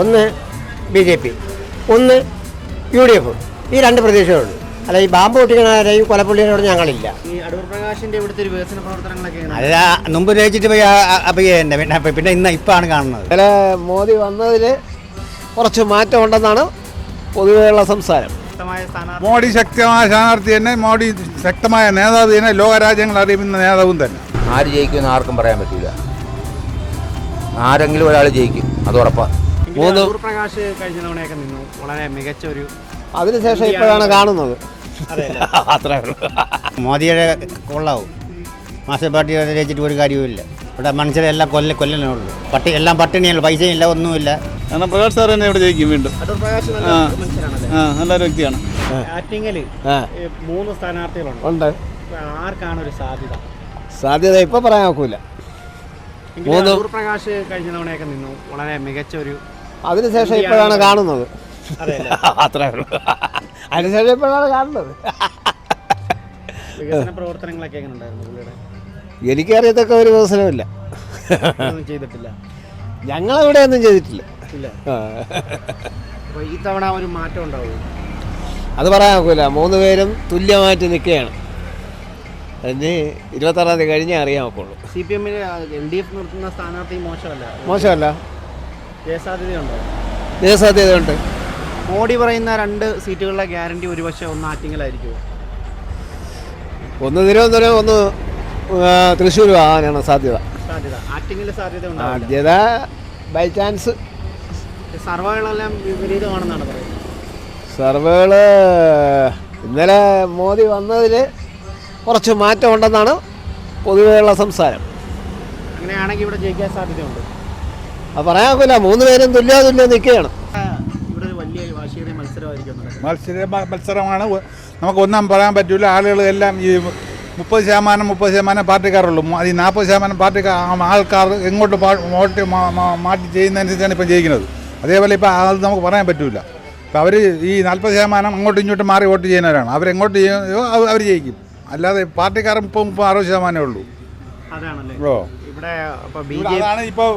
ഒന്ന് B J P ഒന്ന് U D F. ഈ രണ്ട് പ്രദേശങ്ങളുണ്ട്. അല്ല ഈ ബാമ്പ് പൊട്ടിക്കണ ഈ കൊലപ്പുള്ളിയോട് ഞങ്ങളില്ല. ഈ അടൂർ പ്രകാശിന്റെ ഒരു പ്രവർത്തനങ്ങളൊക്കെ അല്ല മുമ്പ് ജയിച്ചിട്ട് പോയി പിന്നെ പിന്നെ ഇന്ന് ഇപ്പാണ് കാണുന്നത്. ചില മോദി വന്നതിൽ കുറച്ച് മാറ്റം ഉണ്ടെന്നാണ് പൊതുവെയുള്ള സംസാരം. മോഡി ശക്തമായ സ്ഥാനാർത്ഥി തന്നെ മോഡി ശക്തമായ നേതാവ് തന്നെ ലോകരാജ്യങ്ങൾ അറിയുന്ന നേതാവും തന്നെ. ആര് ജയിക്കുമെന്ന് ആർക്കും പറയാൻ പറ്റില്ല ആരെങ്കിലും ഒരാൾ ജയിക്കും അത് ഉറപ്പാണ് അടൂർ പ്രകാശ് കഴിഞ്ഞ തവണയൊക്കെ നിന്നു. വളരെ മികച്ച ഒരു അതിനുശേഷം ഇപ്പോഴാണ് കാണുന്നത്. അതെ അത്രേ ഉള്ളൂ. മോദിയുടെ കൊള്ളാവും. മാസ്റ്റർ പാർട്ടി ജയിച്ചിട്ട് ഒരു കാര്യവുമില്ല. ഇവിടെ മനുഷ്യരെല്ലാം കൊല്ല കൊല്ലനേ ഉള്ളൂ പട്ടി എല്ലാം പട്ടിണിയല്ല പൈസയില്ല ഒന്നുമില്ല. കാരണം പ്രകാശ് സാർ തന്നെ ഇവിടെ ജയിക്കും വീണ്ടും. നല്ലൊരു വ്യക്തിയാണ്. ആറ്റിങ്ങൽ മൂന്ന് സ്ഥാനാർത്ഥികളുണ്ട്. ഉണ്ട്. ഇപ്പൊ ആർക്കാണ് ഒരു സാധ്യത? സാധ്യത ഇപ്പോൾ പറയാൻ നോക്കൂല മൂന്ന് പ്രകാശ് കഴിഞ്ഞ തവണയൊക്കെ നിന്നു. വളരെ മികച്ച ഒരു അതിനുശേഷം ഇപ്പോഴാണ് കാണുന്നത്. അതെ അത്രേ ഉള്ളൂ. അതിനുശേഷം ഇപ്പോഴാണ് കാണുന്നത്. വികസന പ്രവർത്തനങ്ങളൊക്കെ എങ്ങനെ ഉണ്ടായിരുന്നു പുള്ളിയുടെ? എനിക്കറിയത്തക്ക ഒരു വികസനമില്ല. ഒന്നും ചെയ്തിട്ടില്ല. ഞങ്ങളിവിടെ ഒന്നും ചെയ്തിട്ടില്ല. ഇല്ല. ഈ തവണ ഒരു മാറ്റം ഉണ്ടാവും അത് പറയാൻ ഒക്കില്ല. മൂന്ന് പേരും തുല്യമായിട്ട് നിൽക്കുകയാണ്. ഇനി ഇരുപത്താറാം തീയതി കഴിഞ്ഞേ അറിയാൻ ഒക്കുള്ളൂ. സി പി എമ്മിന് എൽ ഡി എഫ് നിർത്തുന്ന സ്ഥാനാർത്ഥി മോശമല്ല. മോശമല്ല. ജയസാധ്യതയുണ്ടോ? ജയസാധ്യതയുണ്ട്. മോഡി പറയുന്ന രണ്ട് സീറ്റുകളുടെ ഗ്യാരണ്ടി ഒരുപക്ഷെ ഒന്ന് ആറ്റിങ്ങലായിരിക്കും ഒന്ന് തിരുവനന്തപുരം ഒന്ന് തൃശ്ശൂർ ആകാനാണ് സാധ്യത. സാധ്യത. ആറ്റിങ്ങിൽ സാധ്യത സാധ്യത ബൈ ചാൻസ് സർവകളെല്ലാം വിപരീതമാണെന്നാണ് പറയുന്നത്. സർവേകൾ ഇന്നലെ മോദി വന്നതിൽ കുറച്ച് മാറ്റമുണ്ടെന്നാണ് പൊതുവെയുള്ള സംസാരം. അങ്ങനെയാണെങ്കിൽ ഇവിടെ ജയിക്കാൻ സാധ്യതയുണ്ട്. അത് പറയാൻ മൂന്ന് പേരും തുല്യ തുല്യം നിൽക്കുകയാണ്. മത്സര മത്സരമാണ്. നമുക്ക് ഒന്നും പറയാൻ പറ്റില്ല ആളുകൾ എല്ലാം ഈ മുപ്പത് ശതമാനം മുപ്പത് ശതമാനം പാർട്ടിക്കാരുള്ളൂ. ഈ നാൽപ്പത് ശതമാനം പാർട്ടിക്കാർ ആൾക്കാർ എങ്ങോട്ട് വോട്ട് മാറ്റി ചെയ്യുന്നതനുസരിച്ചാണ് ഇപ്പം ജയിക്കുന്നത്. അതേപോലെ ഇപ്പോൾ അത് നമുക്ക് പറയാൻ പറ്റില്ല ഇപ്പോൾ അവർ ഈ നാൽപ്പത് ശതമാനം അങ്ങോട്ടും ഇങ്ങോട്ടും മാറി വോട്ട് ചെയ്യുന്നവരാണ്. അവരെങ്ങോട്ട് ചെയ്യുമോ അവർ ജയിക്കും. അല്ലാതെ പാർട്ടിക്കാർ മുപ്പത് മുപ്പത് അറുപത് ശതമാനമേ ഉള്ളൂ. അതാണല്ലേ? ഓ. ഇവിടെ അതാണ് ഇപ്പോൾ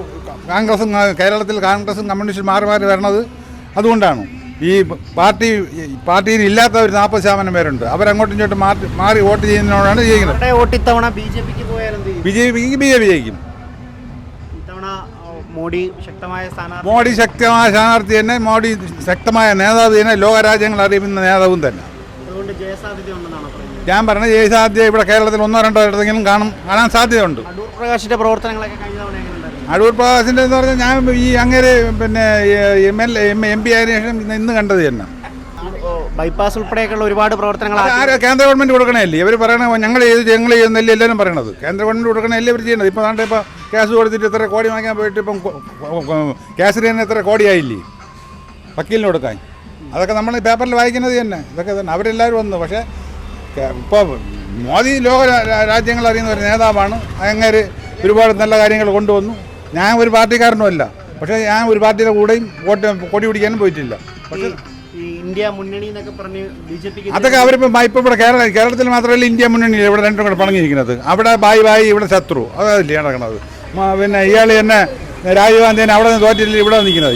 കോൺഗ്രസും കേരളത്തിൽ കോൺഗ്രസും കമ്മ്യൂണിസ്റ്റും മാറി മാറി വരണത്. അതുകൊണ്ടാണ് ഈ പാർട്ടി പാർട്ടിയിൽ ഇല്ലാത്ത ഒരു നാൽപ്പത് ശതമാനം പേരുണ്ട്. അവരങ്ങോട്ടും ഇങ്ങോട്ടും മാറി മാറി വോട്ട് ചെയ്യുന്നതിനോടാണ് ചെയ്യുന്നത്. അവരുടെ വോട്ട് ഇത്തവണ ബി ജെ പിക്ക് പോയാൽ ബി ജെ പിക്ക് ബി ജെ പി ജയിക്കും. മോഡി ശക്തമായ സ്ഥാനാർത്ഥി മോഡി ശക്തമായ സ്ഥാനാർത്ഥി തന്നെ മോഡി ശക്തമായ നേതാവ് തന്നെ ലോകരാജ്യങ്ങൾ അറിയുന്ന നേതാവും തന്നെ. അതുകൊണ്ട് ജയസാധ്യത ഉണ്ടെന്നാണ് ഞാൻ പറഞ്ഞ ജയസാധ്യത ഇവിടെ കേരളത്തിൽ ഒന്നോ രണ്ടോ ഇടത്തെങ്കിലും കാണും കാണാൻ സാധ്യതയുണ്ട്. അടൂർ പ്രകാശിന്റെ പ്രവർത്തനങ്ങളൊക്കെ കഴിഞ്ഞ തവണ എങ്ങനെ അടൂർ പ്രകാശിന്റെ എന്ന് പറഞ്ഞാൽ ഞാൻ ഈ അങ്ങേര് പിന്നെ M L M M P ആയതിനു ശേഷം ഇന്ന് ഇന്ന് കണ്ടത് തന്നെ. ബൈപ്പാസ് ഉൾപ്പെടെയൊക്കെയുള്ള ഒരുപാട് പ്രവർത്തനങ്ങൾ അത് ആര് കേന്ദ്ര ഗവൺമെന്റ് കൊടുക്കണല്ലേ ഇവർ പറയണ ഞങ്ങൾ ചെയ്ത് ഞങ്ങൾ ചെയ്യുന്നല്ലേ എല്ലാവരും പറയണത്. കേന്ദ്ര ഗവൺമെന്റ് കൊടുക്കണല്ലേ ഇവർ ചെയ്യണത്? ഇപ്പോൾ താണ്ടെ ഇപ്പോൾ കേസ് കൊടുത്തിട്ട് ഇത്ര കോടി വാങ്ങിക്കാൻ പോയിട്ട് ഇപ്പം കൊ- കൊ- കൊ- കേസിന് തന്നെ എത്ര കോടിയായില്ലേ വക്കീലിന് കൊടുക്കാൻ. അതൊക്കെ നമ്മൾ പേപ്പറിൽ വായിക്കുന്നത് തന്നെ. ഇതൊക്കെ തന്നെ. അവരെല്ലാവരും വന്നു. പക്ഷേ ഇപ്പോൾ മോദി ലോക രാജ്യങ്ങൾ അറിയുന്ന ഒരു നേതാവാണ്. അങ്ങേര് ഒരുപാട് നല്ല കാര്യങ്ങൾ കൊണ്ടുവന്നു. ഞാൻ ഒരു പാർട്ടിക്കാരനുമല്ല പക്ഷേ ഞാൻ ഒരു പാർട്ടിയുടെ കൂടെയും വോട്ട് കൊടി പിടിക്കാനും പോയിട്ടില്ല. പക്ഷേ ഇന്ത്യ മുന്നണി എന്നൊക്കെ പറഞ്ഞ് ബി ജെ പിക്ക് അതൊക്കെ അവരിപ്പോൾ ഇപ്പോൾ ഇവിടെ കേരള കേരളത്തിൽ മാത്രമല്ല ഇന്ത്യ മുന്നണി ഇവിടെ രണ്ടും കൂടെ പറഞ്ഞിരിക്കുന്നത് അവിടെ ബായി ബായി ഇവിടെ ശത്രു. അതല്ലേ നടക്കുന്നത് പിന്നെ ഇയാൾ തന്നെ രാജീവ് ഗാന്ധി തന്നെ അവിടെ നിന്ന് തോറ്റില്ല ഇവിടെ നിൽക്കുന്നത്.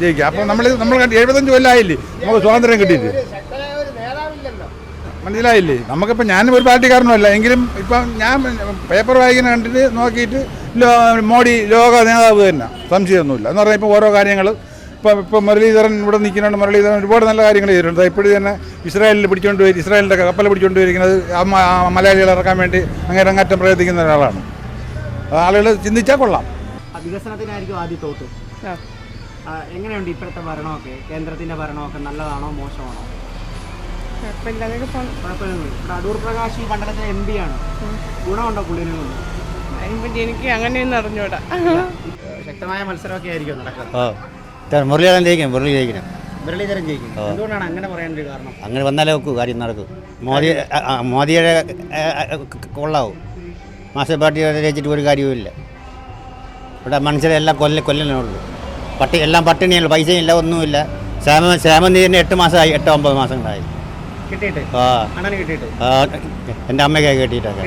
ജയിക്കുക അപ്പോൾ നമ്മൾ നമ്മൾ എഴുപത്തഞ്ച് കൊല്ലമായില്ലേ നമുക്ക് സ്വാതന്ത്ര്യം കിട്ടിയിട്ട്. മനസ്സിലായില്ലേ? നമുക്കിപ്പോൾ ഞാൻ ഒരു പാർട്ടിക്കാരനുമല്ല. എങ്കിലും ഇപ്പം ഞാൻ പേപ്പർ വായിക്കുന്ന കണ്ടിട്ട് നോക്കിയിട്ട് ലോ മോഡി ലോക നേതാവ് തന്നെ. സംശയമൊന്നുമില്ല. എന്ന് പറഞ്ഞാൽ ഇപ്പോൾ ഓരോ കാര്യങ്ങൾ ഇപ്പം ഇപ്പം മുരളീധരൻ ഇവിടെ നിൽക്കുന്നുണ്ട്. മുരളീധരൻ ഒരുപാട് നല്ല കാര്യങ്ങൾ ചെയ്തിട്ടുണ്ട്. ഇപ്പോഴും തന്നെ ഇസ്രായേലിൽ പിടിച്ചുകൊണ്ട് പോയി ഇസ്രായേലിന്റെ കപ്പൽ പിടിച്ചുകൊണ്ട് പോയിരിക്കുന്നത് മലയാളികൾ മലയാളികളെ ഇറക്കാൻ വേണ്ടി അങ്ങനെ അങ്ങറ്റം പ്രയത്നിക്കുന്ന ഒരാളാണ്. ആളുകൾ ചിന്തിച്ചാൽ കൊള്ളാം. വികസനത്തിനായിരിക്കും ആദ്യ തോട്ട്. എങ്ങനെയുണ്ട് ഇപ്പോഴത്തെ ഭരണമൊക്കെ? കേന്ദ്രത്തിന്റെ ഭരണമൊക്കെ നല്ലതാണോ മോശമാണോ? കുഴപ്പമില്ലാതൊക്കെ പോണം കുഴപ്പമൊന്നുമില്ല. ഇവിടെ അടൂർ പ്രകാശ് ഈ മണ്ഡലത്തിലെ എം പി ആണ്. ഗുണമുണ്ടോ പുള്ളിനെ കൊണ്ട് അതിനെപ്പറ്റി എനിക്ക് അങ്ങനെയൊന്നും അറിഞ്ഞൂടാ. ശക്തമായ മത്സരമൊക്കെ ആയിരിക്കും നടക്കുന്നത്. മുരളീധരൻ ജയിക്കണം മുരളി ജയിക്കണം. മുരളീധരൻ ജയിക്കും. എന്തുകൊണ്ടാണ് അങ്ങനെ പറയാനൊരു കാരണം? അങ്ങനെ വന്നാലേ ഒക്കൂ കാര്യം നടക്കും. മോദി ആ, മോദിയുടെ ആ, ആ, കൊള്ളാവും. മാസ്റ്റർ പാർട്ടി ജയിച്ചിട്ട് ഒരു കാര്യവുമില്ല. ഇവിടെ മനുഷ്യരെ എല്ലാം കൊല്ല കൊല്ലനേ ഉള്ളൂ. പട്ടി എല്ലാം പട്ടിണിയല്ല പൈസയില്ല ഒന്നുമില്ല. ശ്യാമ ശ്യാമന്തി തന്നെ എട്ട് മാസമായി എട്ട് ഒമ്പത് മാസങ്ങളായി. ആ. എന്റെ അമ്മയ്ക്കൊക്കെ കിട്ടിയിട്ടൊക്കെ.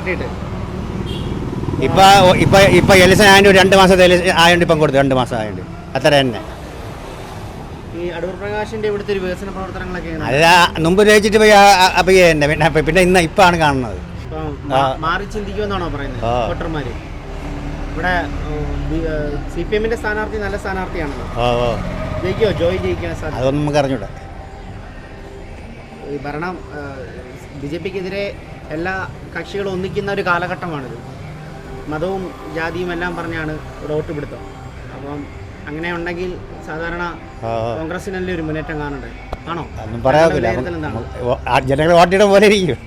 ഇപ്പൊ ഇപ്പൊ ഇപ്പൊ എലിസൺ ആയതുകൊണ്ട് രണ്ട് മാസത്തെ ആയതുകൊണ്ട് ഇപ്പം കൊടുത്തു രണ്ട് മാസം ആയതുകൊണ്ട് അത്ര തന്നെ. അത് മുമ്പ് ജയിച്ചിട്ട് പോയി അപ്പോൾ പിന്നെ പിന്നെ ഇന്ന് ഇപ്പാണ് കാണുന്നത്. മാറി ചിന്തിക്കുമെന്നാണോ പറയുന്നത്. വോട്ടർമാര്? ഇവിടെ സി പി എമ്മിന്റെ സ്ഥാനാർത്ഥി നല്ല സ്ഥാനാർത്ഥിയാണല്ലോ. ജയിക്കോ? ജോയി ജയിക്കാൻ അതൊന്നും നമുക്ക് അറിഞ്ഞൂടാ. ഈ ഭരണം ബി ജെ പിക്കെതിരെ എല്ലാ കക്ഷികളും ഒന്നിക്കുന്ന ഒരു കാലഘട്ടമാണിത്. മതവും ജാതിയും എല്ലാം പറഞ്ഞാണ് വോട്ട് പിടുത്തം അപ്പം അങ്ങനെ ഉണ്ടെങ്കിൽ സാധാരണ കോൺഗ്രസിനല്ലേ ഒരു മുന്നേറ്റം കാണണ്ടേ? ആണോ? ഒന്നും എന്താണ്? ജനങ്ങൾ വോട്ടിയുടെ പോലെ ഇരിക്കും.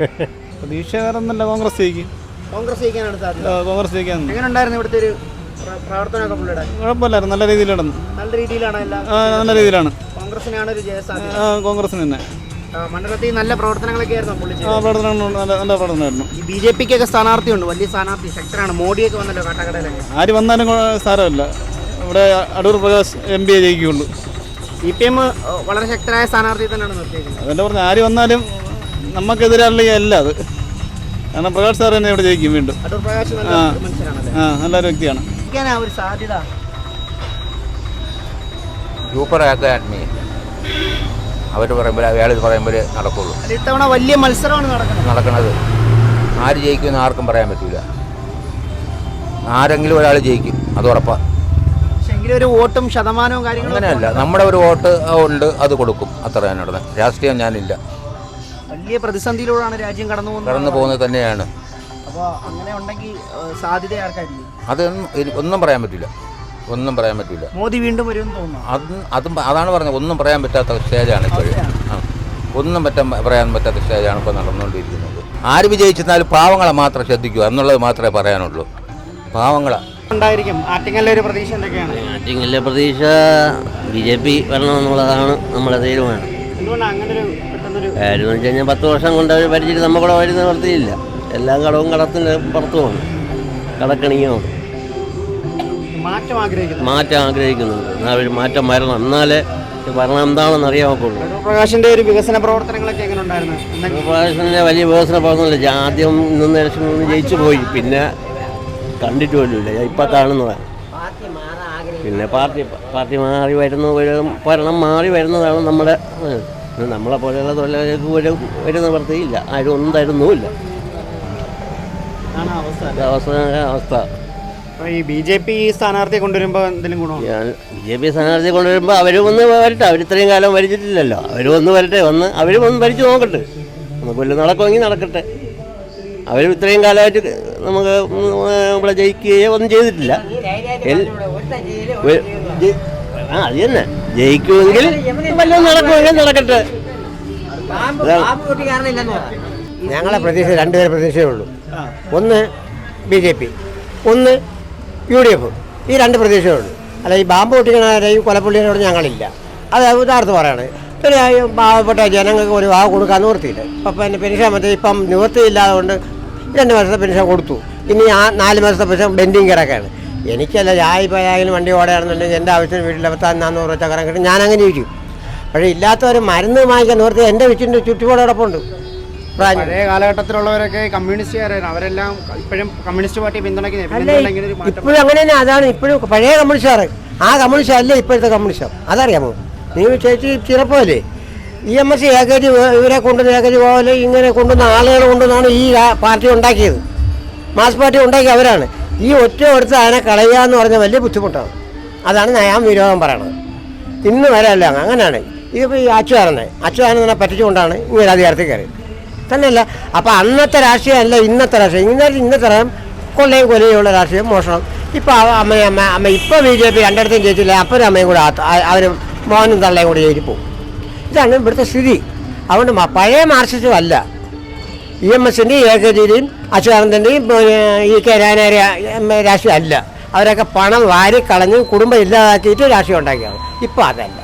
പ്രതീക്ഷ വേറെ ഒന്നല്ല കോൺഗ്രസ് ജയിക്കും കോൺഗ്രസ് ജയിക്കാനാണ് സാധ്യത. കോൺഗ്രസ് ജയിക്കാൻ. എങ്ങനെ ഉണ്ടായിരുന്നു ഇവിടുത്തെ ഒരു പ്ര- പ്രവർത്തനമൊക്കെ പുള്ളിയുടെ? കുഴപ്പമില്ലായിരുന്നു. നല്ല രീതിയിലാണ് നടന്നു നല്ല രീതിയിലാണ് എല്ലാം? നല്ല രീതിയിലാണ്. കോൺഗ്രസിനാണ് ഒരു ജയസാധ്യത കോൺഗ്രസിന് തന്നെ. മണ്ഡലത്തിൽ നല്ല പ്രവർത്തനങ്ങളൊക്കെ ആയിരുന്നു പുള്ളി ആ. പ്രവർത്തനം നല്ല നല്ല പ്രവർത്തനമായിരുന്നു. ഈ ബി ജെ പിക്കൊക്കെ സ്ഥാനാർത്ഥിയുണ്ട്. വലിയ സ്ഥാനാർത്ഥി ശക്തനാണ്. മോഡിയൊക്കെ വന്നല്ലോ കാട്ടാക്കടയിലൊക്കെ. ആര് വന്നാലും കൊ- സാരമില്ല. ഇവിടെ അടൂർ പ്രകാശ് എം പി എ ജയിക്കുകയുള്ളൂ. സി പി എം വളരെ ശക്തരായ സ്ഥാനാർത്ഥി തന്നെയാണ് നിർത്തിയിരിക്കുന്നത്. അതെന്നെ പറഞ്ഞ ആര് വന്നാലും നമുക്കെതിരാളിയ അല്ല അത്. കാരണം പ്രകാശ് സാർ തന്നെ ഇവിടെ ജയിക്കും വീണ്ടും. അടൂർ പ്രകാശ് നല്ല ആ. മനുഷ്യനാണല്ലേ? ആ നല്ലൊരു വ്യക്തിയാണ്. ജയിക്കാനാ ഒരു സാധ്യത? സൂപ്പർ ആക്കുക ആത്മീയ അവർ പറയുമ്പോൾ അയാൾ പറയുമ്പോൾ നടക്കുള്ളൂ. ഇത്തവണ വലിയ മത്സരമാണ് നടക്കുന്നത്. നടക്കുന്നത് ആര് ജയിക്കുമെന്ന് ആർക്കും പറയാൻ പറ്റില്ല ആരെങ്കിലും ഒരാൾ ജയിക്കും അത് ഉറപ്പാണ് എങ്കിലും ഒരു വോട്ടും ശതമാനവും കാര്യങ്ങളും അങ്ങനെയല്ല നമ്മുടെ ഒരു വോട്ട് ഉണ്ട് അത് കൊടുക്കും. അത്ര തന്നെ നടന്നത് രാഷ്ട്രീയം ഞാനില്ല. വലിയ പ്രതിസന്ധിയിലൂടെയാണ് രാജ്യം കടന്നു കടന്നു പോകുന്നത് പോകുന്നത് തന്നെയാണ്. അപ്പോൾ അങ്ങനെ ഉണ്ടെങ്കിൽ സാധ്യത ആർക്കായിരിക്കും? അതൊന്നും ഒന്നും പറയാൻ പറ്റില്ല ഒന്നും പറയാൻ പറ്റില്ല മോദി വീണ്ടും വരുമെന്ന് തോന്നുന്നു. അത് അതും അതാണ് പറഞ്ഞത്. ഒന്നും പറയാൻ പറ്റാത്ത സ്റ്റേജാണ് ഇപ്പോഴും ഒന്നും പറ്റാൻ പറയാൻ പറ്റാത്ത സ്റ്റേജാണ് ഇപ്പോൾ നടന്നുകൊണ്ടിരിക്കുന്നത്. ആര് വിജയിച്ചിരുന്നാലും പാവങ്ങളെ മാത്രം ശ്രദ്ധിക്കുക എന്നുള്ളത് മാത്രമേ പറയാനുള്ളൂ. പാവങ്ങളെ. ഉണ്ടായിരിക്കും. ആറ്റിങ്ങലിലെ ഒരു പ്രതീക്ഷ എന്തൊക്കെയാണ്? ആറ്റിങ്ങലിലെ പ്രതീക്ഷ ബി ജെ പി വരണമെന്നുള്ളതാണ് നമ്മുടെ തീരുമാനം. എന്തുകൊണ്ടാണ് അങ്ങനെ ഒരു പെട്ടെന്നൊരു കാര്യം എന്ന് വെച്ച് കഴിഞ്ഞാൽ പത്ത് വർഷം കൊണ്ട് അവർ ഭരിച്ചിട്ട് നമ്മുടെ വഴി നിവർത്തിയില്ല എല്ലാ കടവും കടത്തിന്റെ പുറത്തുമാണ്. കടക്കണിയുമാണ് മാറ്റം ആഗ്രഹിക്കുന്നു. മാറ്റം ആഗ്രഹിക്കുന്നുണ്ട്. എന്നാൽ ഒരു മാറ്റം വരണം. എന്നാലേ ഭരണം എന്താണെന്ന് അടൂർ പ്രകാശിന്റെ ഒരു വികസന പ്രവർത്തനങ്ങളൊക്കെ എങ്ങനെ ഉണ്ടായിരുന്നു? പ്രകാശിന്റെ വലിയ വികസന പ്രവർത്തനമില്ല. ആദ്യം നിന്ന് ഇലക്ഷൻ നിന്ന് ജയിച്ചു പോയി. പിന്നെ കണ്ടിട്ട് പോലുമില്ല. ഇപ്പം കാണുന്നതാണ് പിന്നെ പാർട്ടി പാർട്ടി മാറി വരുന്ന ഒരു ഭരണം മാറി വരുന്നതാണ് നമ്മുടെ നമ്മളെ പോലെയുള്ള തൊഴിലാളികൾക്ക് ഒരു ഒരു നിവൃത്തിയില്ല. ആരും ഒന്നും തരുന്നുമില്ല. അവസ്ഥ. ഈ ബി ജെ പി സ്ഥാനാർത്ഥിയെ കൊണ്ടുവരുമ്പോ എന്തെങ്കിലും ഗുണം ബി ജെ പി സ്ഥാനാർത്ഥിയെ കൊണ്ടുവരുമ്പോൾ അവരും വന്ന് വരട്ടെ. അവർ ഇത്രയും കാലം ഭരിച്ചിട്ടില്ലല്ലോ. അവർ വന്ന് വരട്ടെ. വന്ന് അവർ വന്ന് ഭരിച്ചു നോക്കട്ടെ. നമുക്ക് വല്ല നടക്കുമെങ്കിൽ നടക്കട്ടെ. അവർ ഇത്രയും കാലമായിട്ട് നമുക്ക് ഇവിടെ ജയിക്കുകയോ ഒന്നും ചെയ്തിട്ടില്ല. ആ അത് തന്നെ. ജയിക്കുമെങ്കിൽ വല്ലതും നടക്കുമെങ്കിൽ നടക്കട്ടെ. ഞങ്ങളെ പ്രതീക്ഷ രണ്ടുപേരെ പ്രതീക്ഷയേ ഉള്ളൂ. ഒന്ന് ബി ജെ പി. ഒന്ന് യു ഡി എഫ്. ഈ രണ്ട് പ്രതീക്ഷകളുണ്ട് അല്ല ഈ ബാമ്പ് പൊട്ടിക്കണവരെയും കൊലപ്പുള്ളിയോട് ഞങ്ങളില്ല. അത് ഉദാഹരണത്ത് പറയാണ്. പിന്നെ പാവപ്പെട്ട ജനങ്ങൾക്ക് ഒരു വാവ് കൊടുക്കാൻ നിവൃത്തിയില്ല അപ്പം പിന്നെ പെൻഷൻ മറ്റേ ഇപ്പം നിവൃത്തിയില്ലാതെ കൊണ്ട് രണ്ട് മാസത്തെ പെൻഷൻ കൊടുത്തു. ഇനി ആ നാല് മാസത്തെ പെൻഷൻ ബെൻഡിങ് കിടക്കാണ്. എനിക്കല്ല ചായപ്പോയാലും വണ്ടി ഓടുകയാണെന്നുണ്ടെങ്കിൽ എന്റെ ആവശ്യത്തിന് വീട്ടിൽ പത്താം നാന്നൂറ് ചക്കരം കിട്ടും. ഞാനങ്ങനെ ഇരിക്കും. പക്ഷേ ഇല്ലാത്തവർ മരുന്ന് വാങ്ങിക്കാൻ നിവൃത്തി എന്റെ വീട്ടിന്റെ ചുറ്റുപാടോടൊപ്പം ഉണ്ട് പഴയ കാലഘട്ടത്തിലുള്ളവരൊക്കെ കമ്മ്യൂണിസ്റ്റുകാരാണ് അവരെല്ലാം ഇപ്പോഴും കമ്മ്യൂണിസ്റ്റ് പാർട്ടി പിന്തുണയ്ക്കുന്നത് അല്ല? ഇപ്പോഴും അങ്ങനെ തന്നെ അതാണ് ഇപ്പോഴും പഴയ കമ്മ്യൂണിസ്റ്റുകാർ. ആ കമ്മ്യൂണിസ്റ്റ് അല്ല ഇപ്പോഴത്തെ കമ്മ്യൂണിസ്റ്റ് അതറിയാമോ? നീ ചേച്ചി ചിലപ്പോല്ലേ ഇ എം എസ് കെ ഇവരെ കൊണ്ടുവന്ന കെ പോലെ ഇങ്ങനെ കൊണ്ടുവന്ന ആളുകൾ കൊണ്ടുവന്നാണ് ഈ പാർട്ടി ഉണ്ടാക്കിയത്. മാസ് പാർട്ടി ഉണ്ടാക്കിയ അവരാണ്. ഈ ഒറ്റ എടുത്ത് അതിനെ കളയുക എന്ന് പറഞ്ഞാൽ വലിയ ബുദ്ധിമുട്ടാണ്. അതാണ് ഞാൻ വിരോധം പറയണത്. ഇന്ന് വരെ അല്ല അങ്ങനെയാണ്. ഇതിപ്പോൾ ഈ അച്ചുകാരനെ അച്ചുകാരനെ പറ്റിച്ചുകൊണ്ടാണ് ഇങ്ങനെ അധികാരത്തിൽ കയറി തന്നെയല്ല. അപ്പം അന്നത്തെ രാഷ്ട്രീയമല്ല ഇന്നത്തെ രാഷ്ട്രീയം. ഇന്നത്തെ ഇന്നത്തെ തരം കൊള്ളയും കൊലയുള്ള രാഷ്ട്രീയം മോഷണം. ഇപ്പം അമ്മയും അമ്മ അമ്മ ഇപ്പം ബി ജെ പി രണ്ടിടത്തും ജയിച്ചില്ല. അപ്പനും അമ്മയും കൂടെ അവർ മോനും തള്ളയും കൂടെ ജയിച്ചു പോകും. ഇതാണ് ഇവിടുത്തെ സ്ഥിതി. അതുകൊണ്ട് പഴയ മാർക്സിസം അല്ല. ഇ എം എസിന്റെയും എ കെ ജിയുടെയും ഇ കെ രാനാര രാഷ്ട്രീയം അല്ല. അവരൊക്കെ പണം വാരി കളഞ്ഞ് കുടുംബം ഇല്ലാതാക്കിയിട്ട് രാഷ്ട്രീയം ഉണ്ടാക്കിയാണ് ഇപ്പം അതല്ല.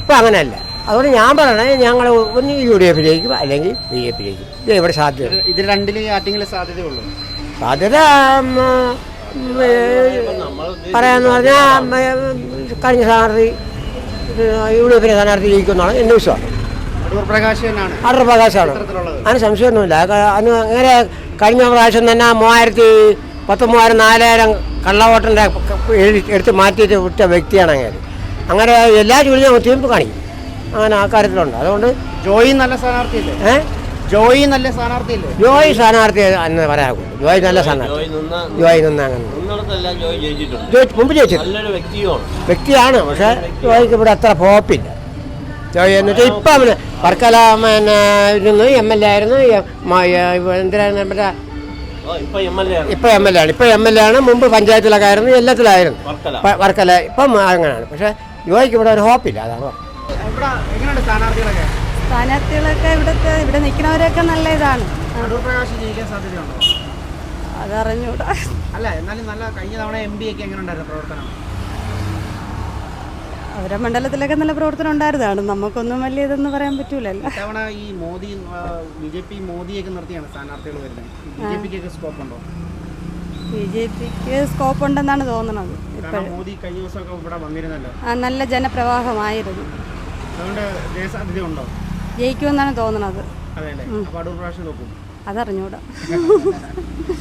ഇപ്പം അങ്ങനെയല്ല. അതുകൊണ്ട് ഞാൻ പറയണേ ഞങ്ങൾ ഒന്ന് യു ഡി എഫിലേക്കും അല്ലെങ്കിൽ ബി ജെ പിയിലേക്കും. ഇത് എവിടെ സാധ്യത. ഇത് രണ്ടിലും ആറ്റിങ്ങിൽ സാധ്യതയുള്ളൂ. സാധ്യത പറയാന്ന് പറഞ്ഞാൽ കഴിഞ്ഞ സ്ഥാനാർത്ഥി യു ഡി എഫിലെ സ്ഥാനാർത്ഥി ജയിക്കുമെന്നാണ് എന്റെ വിശ്വാസം. അടൂർ പ്രകാശാണ്. അതിന് സംശയമൊന്നുമില്ല. അന്ന് അങ്ങനെ കഴിഞ്ഞ പ്രാവശ്യം തന്നെ മൂവായിരത്തി പത്ത് മൂവായിരം നാലായിരം കള്ളവോട്ടിന്റെ എഴുതി എടുത്ത് മാറ്റിയിട്ട് വിട്ട വ്യക്തിയാണ് അങ്ങനെ. അങ്ങനെ എല്ലാ ജോലിയും തീർപ്പ് കാണിക്കും. അങ്ങനെ ആ കാര്യത്തിലുണ്ട്. അതുകൊണ്ട് ജോയി നല്ല സ്ഥാനാർത്ഥിയല്ലേ? ഏഹ് ജോയി നല്ല സ്ഥാനാർത്ഥിയല്ലേ? ജോയി സ്ഥാനാർത്ഥി എന്ന് പറയാകൂ ജോയി നല്ല സ്ഥാനാർത്ഥി. ജോയി നിന്ന് അങ്ങനെ. ജോയി മുമ്പ് ജയിച്ചു വ്യക്തിയാണ്. പക്ഷേ ജോയിക്ക് ഇവിടെ അത്ര പോപ്പില്ല. ജോയി എന്ന് വെച്ചാൽ ഇപ്പം അവന് വർക്കല പിന്നെ ഇരുന്ന് എം എൽ എ ആയിരുന്നു. എന്തിനായിരുന്നു മറ്റേ ഇപ്പൊ എം എൽ എ ആണ്. ഇപ്പം എം എൽ എ ആണ്. മുമ്പ് പഞ്ചായത്തിലൊക്കെ ആയിരുന്നു. എല്ലാത്തിലായിരുന്നു. വർക്കല. വർക്കല ഇപ്പം അങ്ങനെയാണ് പക്ഷേ ജോയിക്ക് ഇവിടെ ഒരു ഹോപ്പില്ല അതാണ് സ്ഥാനാർത്ഥികളൊക്കെ? ഇവിടുത്തെ ഇവിടെ നിൽക്കുന്നവരൊക്കെ നല്ല ഇതാണ്. അതറിഞ്ഞൂടാ. അല്ല എന്നാലും നല്ല കഴിഞ്ഞ തവണ എം പി ഒക്കെ എങ്ങനെ ഉണ്ടായിരുന്നു പ്രവർത്തനം? അവരെ മണ്ഡലത്തിലൊക്കെ നല്ല പ്രവർത്തനം ഉണ്ടായിരുന്നതാണ് നമുക്കൊന്നും വലിയ ഇതൊന്നും പറയാൻ പറ്റൂലല്ലോ. ഇത്തവണ ഈ മോദി ബി ജെ പി മോദിയൊക്കെ നിർത്തിയാണ് സ്ഥാനാർത്ഥികൾ വരുന്നത്. ബി ജെ പിക്കൊക്കെ സ്കോപ്പ് ഉണ്ടോ ബി ജെ പിക്ക് സ്കോപ്പ് ഉണ്ടെന്നാണ് തോന്നുന്നത് മോദി കഴിഞ്ഞ ദിവസമൊക്കെ ഇവിടെ വന്നിരുന്നല്ലോ. നല്ല ജനപ്രവാഹമായിരുന്നു. ജയിക്കുമെന്നാണ് തോന്നുന്നത് നോക്കും. അതറിഞ്ഞൂടാ.